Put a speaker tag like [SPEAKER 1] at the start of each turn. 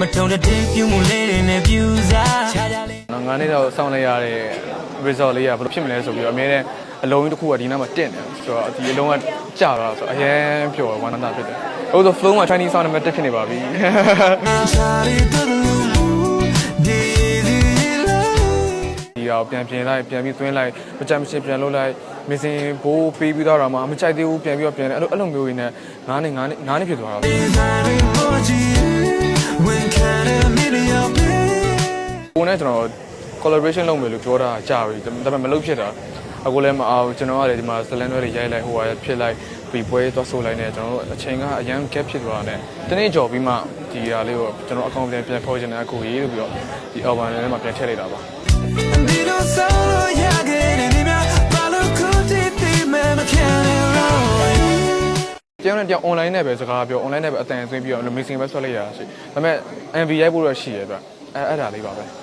[SPEAKER 1] မထုံတဲ့တင်ပြမှုလေးတွေနဲ့ပြူစားချာချာလေး
[SPEAKER 2] နော်ငါးနေ့တော့စောင့်လိုက်ရတဲ့ result လေးကဘယ်လိုဖြစ်မလဲဆိုပြီးတော့အများနဲ့အလုံးကြီးတစ်ခုကဒီနားမှာတင့်တယ်ဆိုတော့ဒီအလုံးကကြာတော့ဆိုတော့အရင်ပျော်ဝမ်းသာဖြစ်တယ်။ဟုတ်ဆို flow မှာ Chinese sound နဲ့တက်ဖြစ်နေပါပြီ။
[SPEAKER 1] ချာရီတူလူဒီဒီလာ
[SPEAKER 2] ဒီတော့ပြန်ပြင်လိုက်ပြန်ပြီးသွင်းလိုက်မကြမ်းမရှင်းပြန်လုပ်လိုက်မစင်ဘိုးပေးပြီးတော့တော့မှမကြိုက်သေးဘူးပြန်ပြီးတော့ပြန်တယ်အဲ့လိုအဲ့လိုမျိုးရင်းနဲ့ငါးနေငါးနေငါးနေဖြစ်သွားတာ collaboration လုပ်မယ်လို့ပြောတာကြာပြီဒါပေမဲ့မလုပ်ဖြစ်တာအခုလည်းမအောင်ကျွန်တော်ကလည်းဒီမှာ slant တွေရိုက်လိုက်ဟိုဟာဖြစ်လိုက်ပြီးပွဲသွားဆိုလိုက်နေကျွန်တော်တို့အချိန်ကအရန် gap ဖြစ်သွားတယ်တနေ့ကြော်ပြီးမှဒီဟာလေးကိုကျွန်တော်အကောင့်ပြန်ပြန်ဖော်ချင်တဲ့အခုရေးလို့ပြီးတော့ဒီ album ထဲမှာပြန်ထည့်လိုက်တာပါ
[SPEAKER 1] ဒီလိုဆောင်းလို့ရခဲ့တဲ့ဒီများဘာလို့ခုတည်တည်မဲ့မခံရတော့
[SPEAKER 2] ကျောင်းနဲ့ကျောင်း online နဲ့ပဲစကားပြော online နဲ့ပဲအတန်အသွင်းပြီးတော့ mixing ပဲဆွဲလိုက်ရတာရှိဒါပေမဲ့ MV ရိုက်ဖို့တော့ရှိရဲဗျအဲအဲ့ဒါလေးပါပဲ